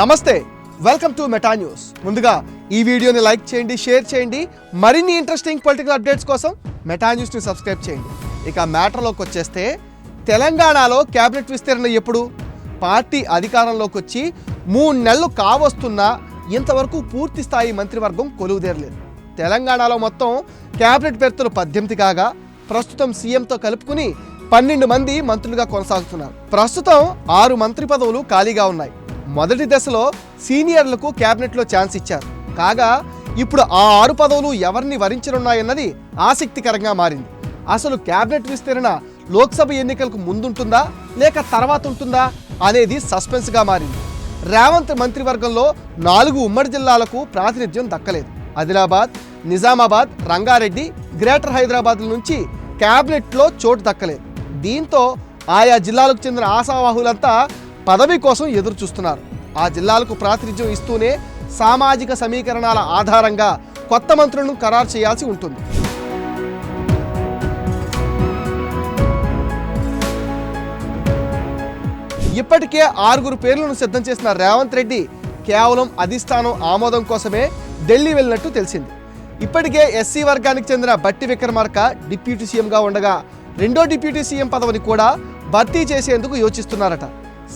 నమస్తే welcome to Meta news ముందుగా ఈ వీడియోని లైక్ చేయండి షేర్ చేయండి. మరిన్ని ఇంట్రెస్టింగ్ పొలిటికల్ అప్డేట్స్ కోసం మెటా న్యూస్ని సబ్స్క్రైబ్ చేయండి. ఇక మ్యాటర్లోకి వచ్చేస్తే తెలంగాణలో క్యాబినెట్ విస్తరణ ఎప్పుడు? పార్టీ అధికారంలోకి వచ్చి మూడు నెలలు కావస్తున్నా ఇంతవరకు పూర్తి స్థాయి మంత్రివర్గం కొలువుదేరలేదు. తెలంగాణలో మొత్తం క్యాబినెట్ బెర్తులు పద్దెనిమిది కాగా ప్రస్తుతం సీఎంతో కలుపుకుని పన్నెండు మంది మంత్రులుగా కొనసాగుతున్నారు. ప్రస్తుతం ఆరు మంత్రి పదవులు ఖాళీగా ఉన్నాయి. మొదటి దశలో సీనియర్లకు క్యాబినెట్లో ఛాన్స్ ఇచ్చారు. కాగా ఇప్పుడు ఆ ఆరు పదవులు ఎవరిని వరించనున్నాయన్నది ఆసక్తికరంగా మారింది. అసలు క్యాబినెట్ విస్తరణ లోక్సభ ఎన్నికలకు ముందుంటుందా లేక తర్వాత ఉంటుందా అనేది సస్పెన్స్గా మారింది. రేవంత్ మంత్రివర్గంలో నాలుగు ఉమ్మడి జిల్లాలకు ప్రాతినిధ్యం దక్కలేదు. ఆదిలాబాద్ నిజామాబాద్ రంగారెడ్డి గ్రేటర్ హైదరాబాద్ నుంచి క్యాబినెట్లో చోటు దక్కలేదు. దీంతో ఆయా జిల్లాలకు చెందిన ఆశావాహులంతా పదవి కోసం ఎదురు చూస్తున్నారు ఆ జిల్లాలకు ప్రాతినిధ్యం ఇస్తూనే సామాజిక సమీకరణాల ఆధారంగా కొత్త మంత్రులను ఖరారు చేయాల్సి ఉంటుంది. ఇప్పటికే ఆరుగురు పేర్లను సిద్ధం చేసిన రేవంత్ రెడ్డి కేవలం అధిష్టానం ఆమోదం కోసమే ఢిల్లీ వెళ్ళినట్టు తెలిసింది. ఇప్పటికే ఎస్సీ వర్గానికి చెందిన బట్టి విక్రమార్క డిప్యూటీ సీఎంగా ఉండగా రెండో డిప్యూటీ సీఎం పదవిని కూడా భర్తీ చేసేందుకు యోచిస్తున్నారట.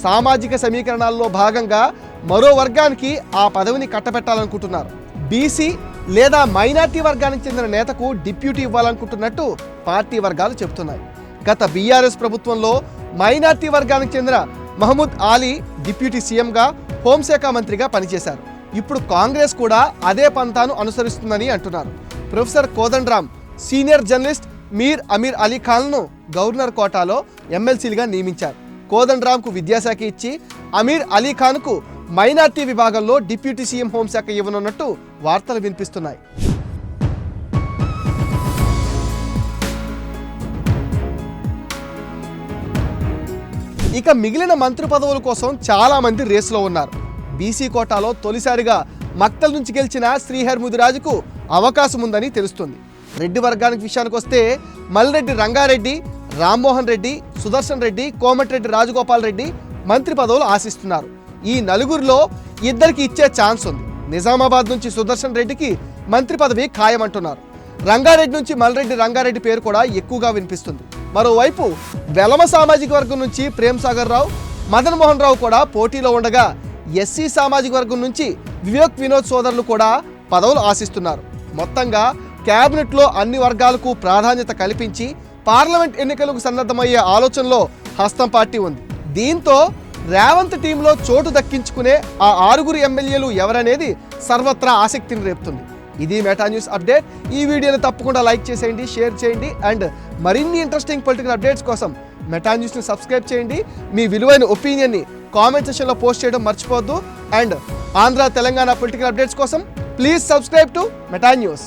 సామాజిక సమీకరణాల్లో భాగంగా మరో వర్గానికి ఆ పదవిని కట్టబెట్టాలనుకుంటున్నారు. బీసీ లేదా మైనార్టీ వర్గానికి చెందిన నేతకు డిప్యూటీ ఇవ్వాలనుకుంటున్నట్టు పార్టీ వర్గాలు చెబుతున్నాయి. గత బీఆర్ఎస్ ప్రభుత్వంలో మైనార్టీ వర్గానికి చెందిన మహమూద్ ఆలీ డిప్యూటీ సీఎంగా హోంశాఖ మంత్రిగా పనిచేశారు. ఇప్పుడు కాంగ్రెస్ కూడా అదే పంతాను అనుసరిస్తుందని అంటున్నారు. Professor Kodandaram senior journalist Mir Amir Ali ఖాన్ను governor కోటాలో ఎమ్మెల్సీలుగా నియమించారు. కోదండరామ్కు విద్యాశాఖ ఇచ్చి అమీర్ అలీ ఖాన్కు మైనార్టీ విభాగంలో డిప్యూటీ సీఎం హోంశాఖ ఇవ్వనున్నట్టు వార్తలు వినిపిస్తున్నాయి. ఇక మిగిలిన మంత్రి పదవుల కోసం చాలామంది రేసులో ఉన్నారు. బీసీ కోటాలో తొలిసారిగా మక్తల్ నుంచి గెలిచిన శ్రీహర్ ముదిరాజుకు అవకాశం ఉందని తెలుస్తుంది. రెడ్డి వర్గానికి విషయానికి వస్తే మల్రెడ్డి రంగారెడ్డి రామ్మోహన్ రెడ్డి సుదర్శన్ రెడ్డి కోమటిరెడ్డి రాజగోపాల్ రెడ్డి మంత్రి పదవులు ఆశిస్తున్నారు. ఈ నలుగురిలో ఇద్దరికి ఇచ్చే ఛాన్స్ ఉంది. నిజామాబాద్ నుంచి సుదర్శన్ రెడ్డికి మంత్రి పదవి ఖాయమంటున్నారు. రంగారెడ్డి నుంచి మల్రెడ్డి రంగారెడ్డి పేరు కూడా ఎక్కువగా వినిపిస్తుంది. మరోవైపు వెలమ సామాజిక వర్గం నుంచి ప్రేమ్ సాగర్ రావు మదన్ మోహన్ రావు కూడా పోటీలో ఉండగా ఎస్సీ సామాజిక వర్గం నుంచి వివేక్ వినోద్ సోదరులు కూడా పదవులు ఆశిస్తున్నారు. మొత్తంగా క్యాబినెట్లో అన్ని వర్గాలకు ప్రాధాన్యత కల్పించి పార్లమెంట్ ఎన్నికలకు సన్నద్ధమయ్యే ఆలోచనలో హస్తం పార్టీ ఉంది. దీంతో రేవంత్ టీంలో చోటు దక్కించుకునే ఆ ఆరుగురు ఎమ్మెల్యేలు ఎవరనేది సర్వత్రా ఆసక్తిని రేపుతుంది. ఇది మెటా న్యూస్ అప్డేట్. ఈ వీడియోని తప్పకుండా లైక్ చేసేయండి షేర్ చేయండి అండ్ మరిన్ని ఇంట్రెస్టింగ్ పొలిటికల్ అప్డేట్స్ కోసం మెటా న్యూస్ని సబ్స్క్రైబ్ చేయండి. మీ విలువైన ఒపీనియన్ని కామెంట్ సెషన్లో పోస్ట్ చేయడం మర్చిపోవద్దు and Andhra Telangana political updates కోసం please subscribe to Meta news.